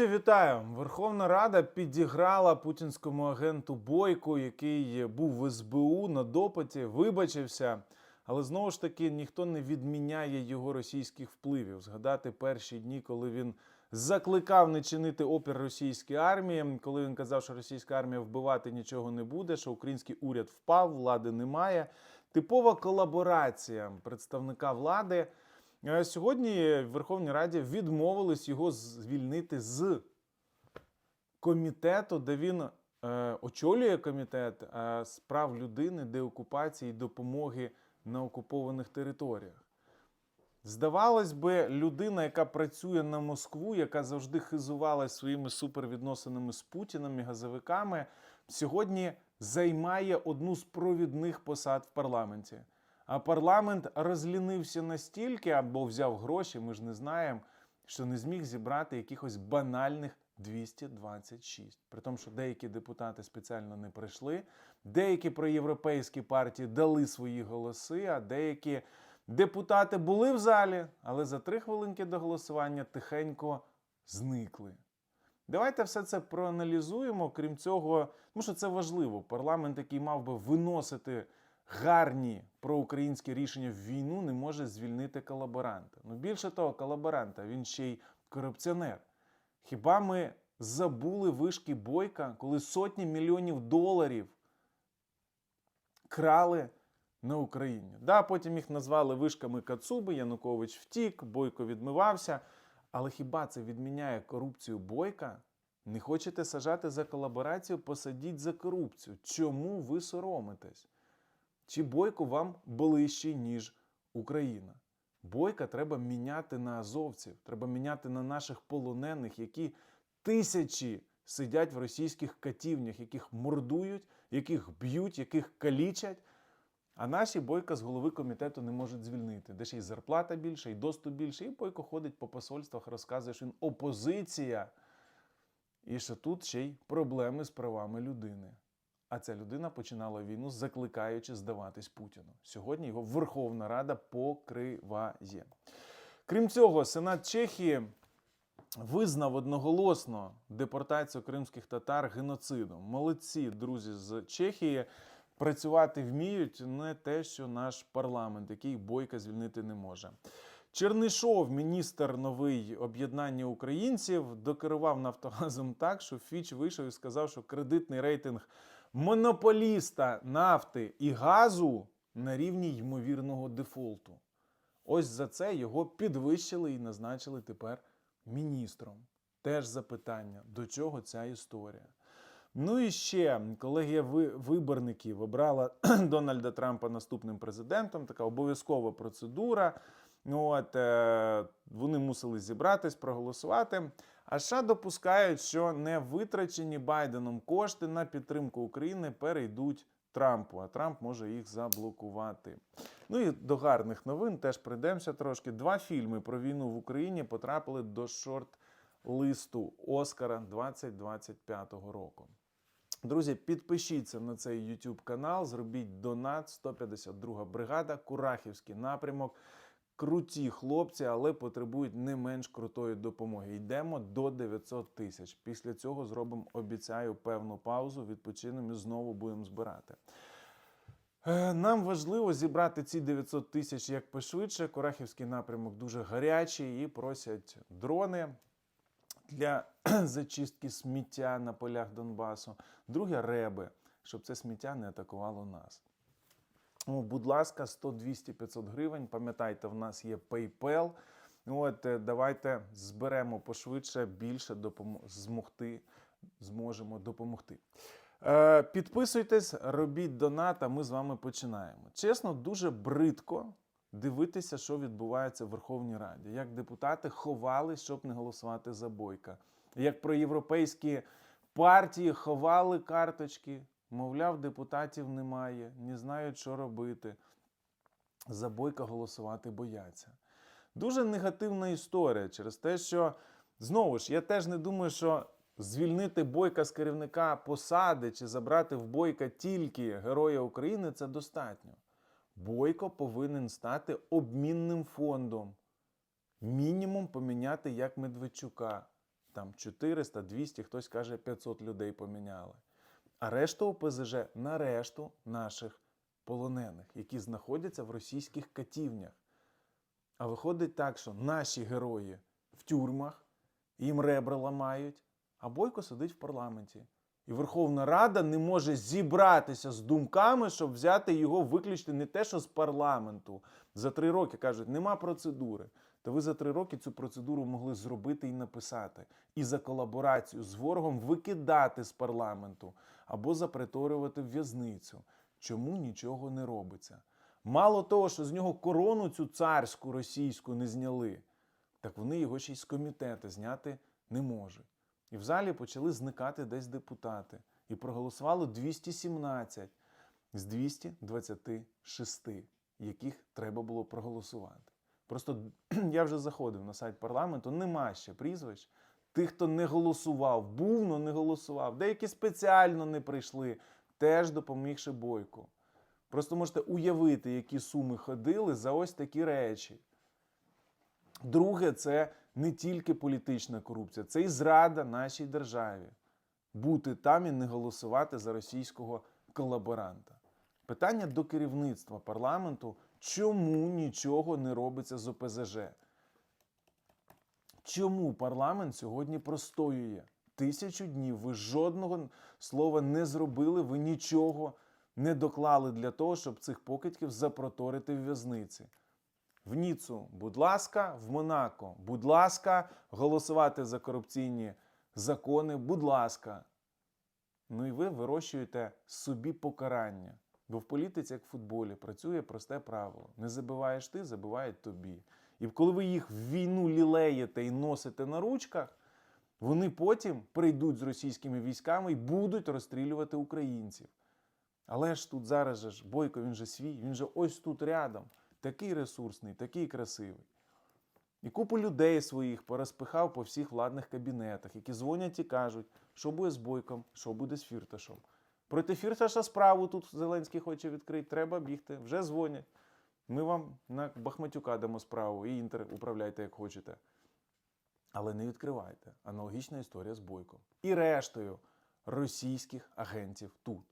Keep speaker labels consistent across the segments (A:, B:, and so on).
A: Вітаю! Верховна Рада підіграла путінському агенту Бойку, який був в СБУ на допиті, вибачився. Але знову ж таки ніхто не відміняє його російських впливів. Згадати перші дні, коли він закликав не чинити опір російській армії, коли він казав, що російська армія вбивати нічого не буде, що український уряд впав, влади немає. Типова колаборація представника влади. Е, Сьогодні в Верховній Раді відмовились його звільнити з комітету, де він е, очолює комітет е, з прав людини, деокупації і допомоги на окупованих територіях. Здавалось би, людина, яка працює на Москву, яка завжди хизувалась своїми супервідносинами з Путіним і газовиками, сьогодні займає одну з провідних посад в парламенті. А парламент розлінився настільки або взяв гроші, ми ж не знаємо, що не зміг зібрати якихось банальних 226. При тому, що деякі депутати спеціально не прийшли, деякі проєвропейські партії дали свої голоси, а деякі депутати були в залі, але за три хвилинки до голосування тихенько зникли. Давайте все це проаналізуємо. Крім цього, тому що це важливо. Парламент, який мав би виносити гарні проукраїнські рішення в війну, не може звільнити колаборанта. Ну більше того, колаборанта він ще й корупціонер. Хіба ми забули вишки бойка, коли сотні мільйонів доларів крали на Україні? Да, потім їх назвали вишками Кацуби, Янукович втік, Бойко відмивався. Але хіба це відміняє корупцію бойка? Не хочете сажати за колаборацію, посадіть за корупцію. Чому ви соромитесь? Чи бойко вам ближчий, ніж Україна? Бойка треба міняти на азовців, треба міняти на наших полонених, які тисячі сидять в російських катівнях, яких мордують, яких б'ють, яких калічать. А наші бойка з голови комітету не можуть звільнити. Де ще й зарплата більша, і доступ більше. І бойко ходить по посольствах, розказує, що він опозиція. І що тут ще й проблеми з правами людини. А ця людина починала війну, закликаючи здаватись Путіну. Сьогодні його Верховна Рада покриває. Крім цього, Сенат Чехії визнав одноголосно депортацію кримських татар геноцидом. Молодці, друзі з Чехії. Працювати вміють не те, що наш парламент, який бойка звільнити не може. Чернишов, міністр новий об'єднання українців, докерував Нафтогазом так, що Фіч вийшов і сказав, що кредитний рейтинг монополіста нафти і газу на рівні ймовірного дефолту. Ось за це його підвищили і назначили тепер міністром. Теж запитання, до чого ця історія. Ну і ще колегія виборників обрала Дональда Трампа наступним президентом. Така обов'язкова процедура. Ну, от, е, вони мусили зібратись, проголосувати. А США допускають, що не витрачені Байденом кошти на підтримку України перейдуть Трампу, а Трамп може їх заблокувати. Ну і до гарних новин теж прийдемося трошки. Два фільми про війну в Україні потрапили до шорт-листу Оскара 2025 року. Друзі, підпишіться на цей YouTube канал, зробіть донат 152 бригада, Курахівський напрямок. Круті хлопці, але потребують не менш крутої допомоги. Йдемо до 900 тисяч. Після цього зробимо, обіцяю, певну паузу, відпочинемо і знову будемо збирати. Е, Нам важливо зібрати ці 900 тисяч як пошвидше. Курахівський напрямок дуже гарячий і просять дрони для зачистки сміття на полях Донбасу. Друге реби, щоб це сміття не атакувало нас. Ну, будь ласка, 100, 200, 500 гривень. Пам'ятайте, в нас є PayPal. От е, давайте зберемо пошвидше більше допом... змогти, зможемо допомогти. Е, підписуйтесь, робіть донат, а ми з вами починаємо. Чесно, дуже бридко дивитися, що відбувається в Верховній Раді. Як депутати ховались, щоб не голосувати за бойка. Як проєвропейські партії ховали карточки, мовляв, депутатів немає, не знають, що робити. За бойка голосувати бояться. Дуже негативна історія через те, що знову ж я теж не думаю, що звільнити бойка з керівника посади чи забрати в бойка тільки Героя України це достатньо. Бойко повинен стати обмінним фондом. Мінімум поміняти як Медведчука. там 400, 200, хтось каже 500 людей поміняли. А решту ОПЗЖ на решту наших полонених, які знаходяться в російських катівнях. А виходить так, що наші герої в тюрмах, їм ребра ламають, а Бойко сидить в парламенті. І Верховна Рада не може зібратися з думками, щоб взяти його виключити не те, що з парламенту. За три роки кажуть, нема процедури. Та ви за три роки цю процедуру могли зробити і написати. І за колаборацію з ворогом викидати з парламенту або заприторювати в в'язницю. Чому нічого не робиться? Мало того, що з нього корону цю царську російську не зняли, так вони його ще й з комітету зняти не можуть. І в залі почали зникати десь депутати. І проголосувало 217 з 226, яких треба було проголосувати. Просто я вже заходив на сайт парламенту, нема ще прізвищ. Тих, хто не голосував, був, но не голосував. Деякі спеціально не прийшли, теж допомігши бойку. Просто можете уявити, які суми ходили за ось такі речі. Друге, це не тільки політична корупція, це і зрада нашій державі. Бути там і не голосувати за російського колаборанта. Питання до керівництва парламенту, чому нічого не робиться з ОПЗЖ? Чому парламент сьогодні простоює? Тисячу днів ви жодного слова не зробили, ви нічого не доклали для того, щоб цих покидьків запроторити в в'язниці. В Ніцу, будь ласка, в Монако, будь ласка, голосувати за корупційні закони, будь ласка. Ну і ви вирощуєте собі покарання. Бо в політиці, як в футболі, працює просте правило: не забиваєш ти, забивають тобі. І коли ви їх в війну лілеєте і носите на ручках, вони потім прийдуть з російськими військами і будуть розстрілювати українців. Але ж тут зараз же ж Бойко, він же свій, він же ось тут рядом. Такий ресурсний, такий красивий. І купу людей своїх порозпихав по всіх владних кабінетах, які дзвонять і кажуть, що буде з Бойком, що буде з Фірташом. Проти Фірташа справу тут Зеленський хоче відкрити, треба бігти, вже дзвонять. Ми вам на Бахматюка дамо справу і інтер управляйте як хочете. Але не відкривайте. Аналогічна історія з Бойком. І рештою російських агентів тут.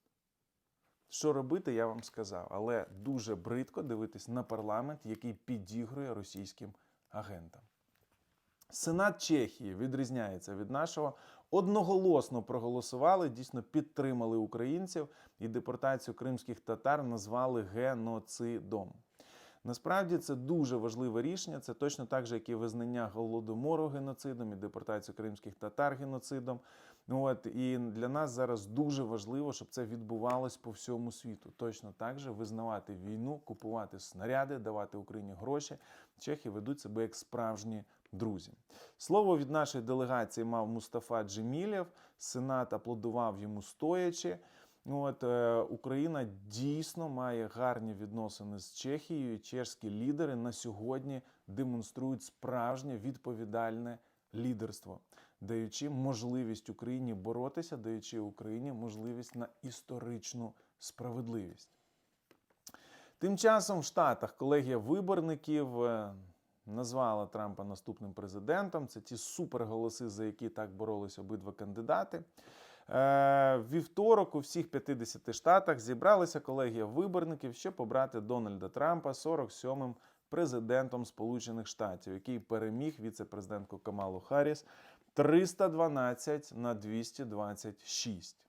A: Що робити, я вам сказав, але дуже бридко дивитись на парламент, який підігрує російським агентам. Сенат Чехії відрізняється від нашого. Одноголосно проголосували, дійсно підтримали українців і депортацію кримських татар назвали геноцидом. Насправді це дуже важливе рішення. Це точно так же, як і визнання голодомору геноцидом і депортацію кримських татар геноцидом. От і для нас зараз дуже важливо, щоб це відбувалось по всьому світу. Точно так же визнавати війну, купувати снаряди, давати Україні гроші. Чехи ведуть себе як справжні друзі. Слово від нашої делегації мав Мустафа Джемілєв. Сенат аплодував йому стоячи. От е, Україна дійсно має гарні відносини з Чехією. Чешські лідери на сьогодні демонструють справжнє відповідальне лідерство, даючи можливість Україні боротися, даючи Україні можливість на історичну справедливість. Тим часом в Штатах колегія виборників е, назвала Трампа наступним президентом. Це ті суперголоси, за які так боролись обидва кандидати. Е, Вівторок у всіх 50 штатах зібралася колегія виборників, щоб обрати Дональда Трампа 47-м президентом Сполучених Штатів, який переміг віце-президентку Камалу Харріс 312 на 226.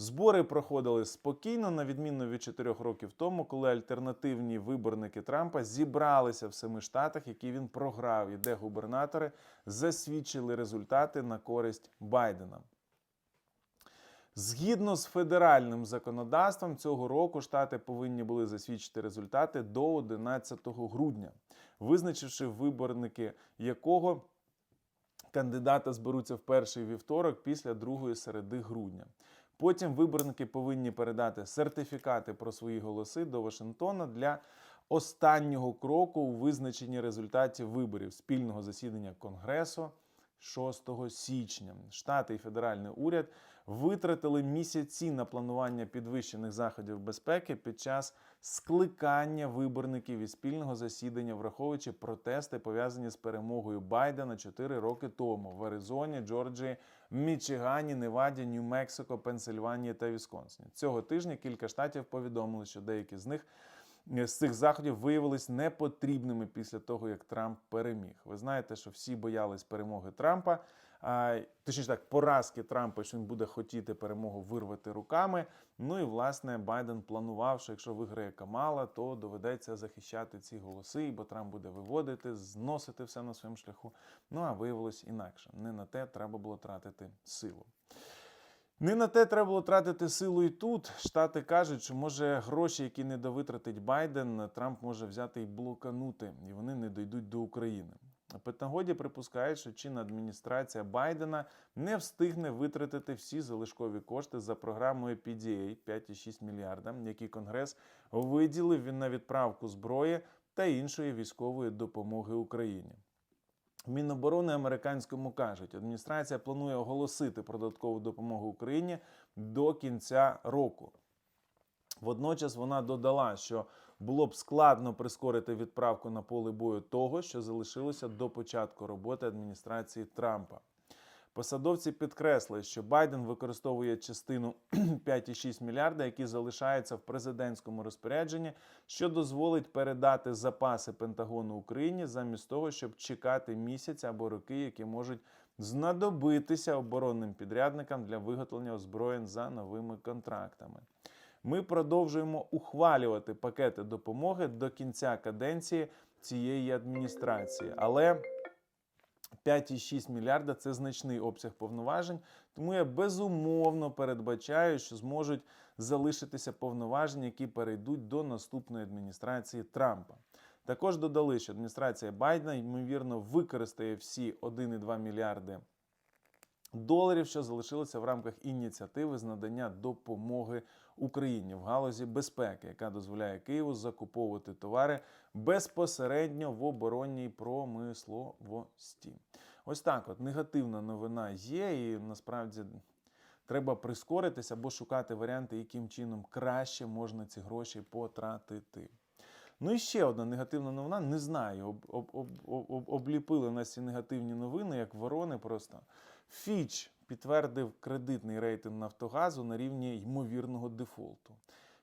A: Збори проходили спокійно, на відміну від чотирьох років тому, коли альтернативні виборники Трампа зібралися в семи штатах, які він програв, і де губернатори засвідчили результати на користь Байдена. Згідно з федеральним законодавством, цього року штати повинні були засвідчити результати до 11 грудня, визначивши виборники якого кандидата зберуться в перший вівторок після другої середи грудня. Потім виборники повинні передати сертифікати про свої голоси до Вашингтона для останнього кроку у визначенні результатів виборів спільного засідання Конгресу 6 січня. Штати і федеральний уряд витратили місяці на планування підвищених заходів безпеки під час скликання виборників і спільного засідання, враховуючи протести, пов'язані з перемогою Байдена 4 роки тому в Аризоні, Джорджії, Мічигані, Неваді, Нью-Мексико, Пенсильванії та Вісконсині. Цього тижня кілька штатів повідомили, що деякі з них е, з цих заходів виявились непотрібними після того, як Трамп переміг. Ви знаєте, що всі боялись перемоги Трампа. Точніше так, поразки Трампа, що він буде хотіти перемогу вирвати руками. Ну і власне Байден планував, що якщо виграє Камала, то доведеться захищати ці голоси, бо Трамп буде виводити, зносити все на своєму шляху. Ну а виявилось інакше. Не на те треба було тратити силу. Не на те треба було тратити силу і тут. Штати кажуть, що може гроші, які не довитратить Байден, Трамп може взяти і блоканути, і вони не дійдуть до України. Пентагоді припускають, що чинна адміністрація Байдена не встигне витратити всі залишкові кошти за програмою PDA 5,6 мільярда, які Конгрес виділив на відправку зброї та іншої військової допомоги Україні. Міноборони американському кажуть, адміністрація планує оголосити про додаткову допомогу Україні до кінця року. Водночас вона додала, що було б складно прискорити відправку на поле бою того, що залишилося до початку роботи адміністрації Трампа. Посадовці підкреслили, що Байден використовує частину 5,6 мільярда, які залишаються в президентському розпорядженні, що дозволить передати запаси Пентагону Україні замість того, щоб чекати місяць або роки, які можуть знадобитися оборонним підрядникам для виготовлення озброєнь за новими контрактами. Ми продовжуємо ухвалювати пакети допомоги до кінця каденції цієї адміністрації, але 5,6 мільярда це значний обсяг повноважень, тому я безумовно передбачаю, що зможуть залишитися повноваження, які перейдуть до наступної адміністрації Трампа. Також додали, що адміністрація Байдена ймовірно використає всі 1,2 мільярди доларів, що залишилося в рамках ініціативи з надання допомоги Україні в галузі безпеки, яка дозволяє Києву закуповувати товари безпосередньо в оборонній промисловості. Ось так, от негативна новина є, і насправді треба прискоритися або шукати варіанти, яким чином краще можна ці гроші потратити. Ну і ще одна негативна новина. Не знаю, об, об, об, об, обліпили нас ці негативні новини, як ворони просто. Фіч підтвердив кредитний рейтинг Нафтогазу на рівні ймовірного дефолту.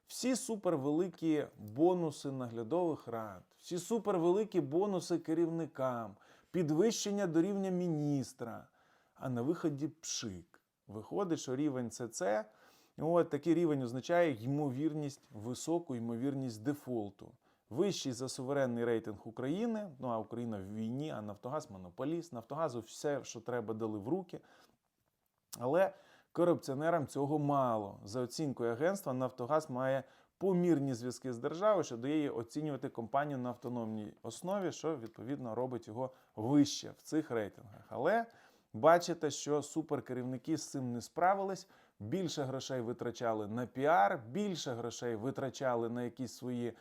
A: Всі супервеликі бонуси наглядових рад, всі супервеликі бонуси керівникам, підвищення до рівня міністра. А на виході пшик. Виходить, що рівень ЦЦ, от такий рівень означає ймовірність, високу ймовірність дефолту. Вищий за суверенний рейтинг України. Ну а Україна в війні, а Нафтогаз монополіст. Нафтогазу все, що треба, дали в руки. Але корупціонерам цього мало. За оцінкою агентства, Нафтогаз має помірні зв'язки з державою, що дає оцінювати компанію на автономній основі, що відповідно робить його вище в цих рейтингах. Але бачите, що суперкерівники з цим не справились. Більше грошей витрачали на піар, більше грошей витрачали на якісь свої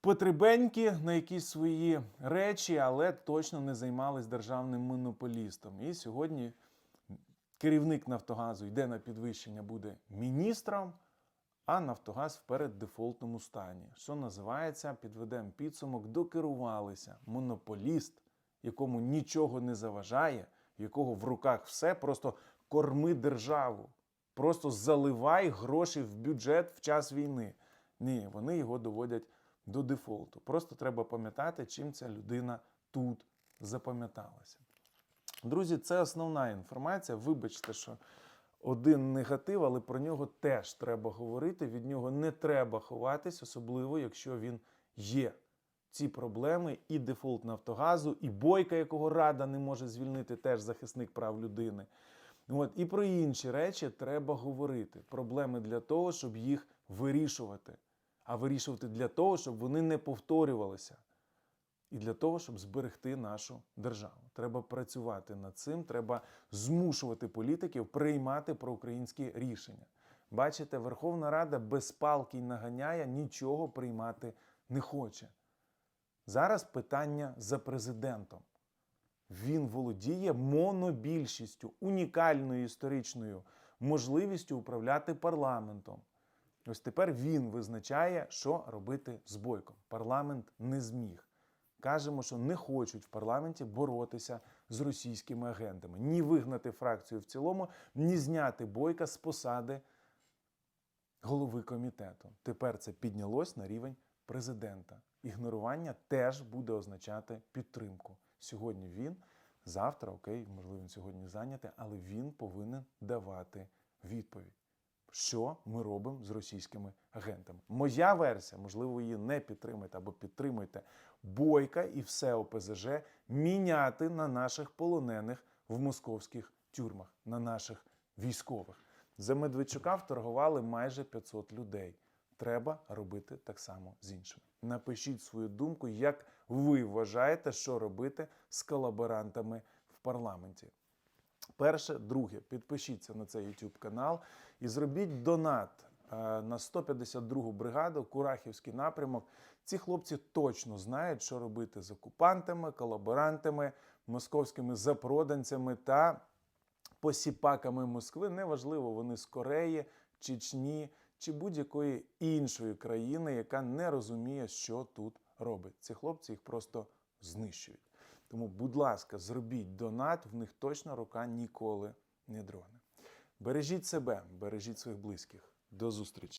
A: потребеньки, на якісь свої речі, але точно не займались державним монополістом. І сьогодні керівник Нафтогазу йде на підвищення, буде міністром, а Нафтогаз в переддефолтному стані. Що називається, підведемо підсумок, докерувалися. Монополіст, якому нічого не заважає, якого в руках все, просто корми державу. Просто заливай гроші в бюджет в час війни. Ні, вони його доводять до дефолту. Просто треба пам'ятати, чим ця людина тут запам'яталася. Друзі, це основна інформація. Вибачте, що один негатив, але про нього теж треба говорити. Від нього не треба ховатись, особливо якщо він є. Ці проблеми і дефолт Нафтогазу, і бойка, якого рада не може звільнити, теж захисник прав людини. От, і про інші речі треба говорити. Проблеми для того, щоб їх вирішувати. А вирішувати для того, щоб вони не повторювалися. І для того, щоб зберегти нашу державу. Треба працювати над цим, треба змушувати політиків приймати проукраїнські рішення. Бачите, Верховна Рада без палки й наганяя нічого приймати не хоче. Зараз питання за президентом. Він володіє монобільшістю, унікальною історичною можливістю управляти парламентом. Ось тепер він визначає, що робити з бойком. Парламент не зміг. Кажемо, що не хочуть в парламенті боротися з російськими агентами, ні вигнати фракцію в цілому, ні зняти бойка з посади голови комітету. Тепер це піднялось на рівень президента. Ігнорування теж буде означати підтримку. Сьогодні він, завтра, окей, можливо, він сьогодні зайнятий, але він повинен давати відповідь. Що ми робимо з російськими агентами? Моя версія, можливо, її не підтримаєте або підтримуєте бойка і все ОПЗЖ міняти на наших полонених в московських тюрмах, на наших військових. За Медведчука вторгували майже 500 людей. Треба робити так само з іншими. Напишіть свою думку, як ви вважаєте, що робити з колаборантами в парламенті. Перше, друге, підпишіться на цей YouTube канал і зробіть донат е, на 152-гу бригаду, Курахівський напрямок. Ці хлопці точно знають, що робити з окупантами, колаборантами, московськими запроданцями та посіпаками Москви. Неважливо, вони з Кореї, Чечні чи будь-якої іншої країни, яка не розуміє, що тут робить. Ці хлопці їх просто знищують. Тому, будь ласка, зробіть донат, в них точно рука ніколи не дрогне. Бережіть себе, бережіть своїх близьких. До зустрічі!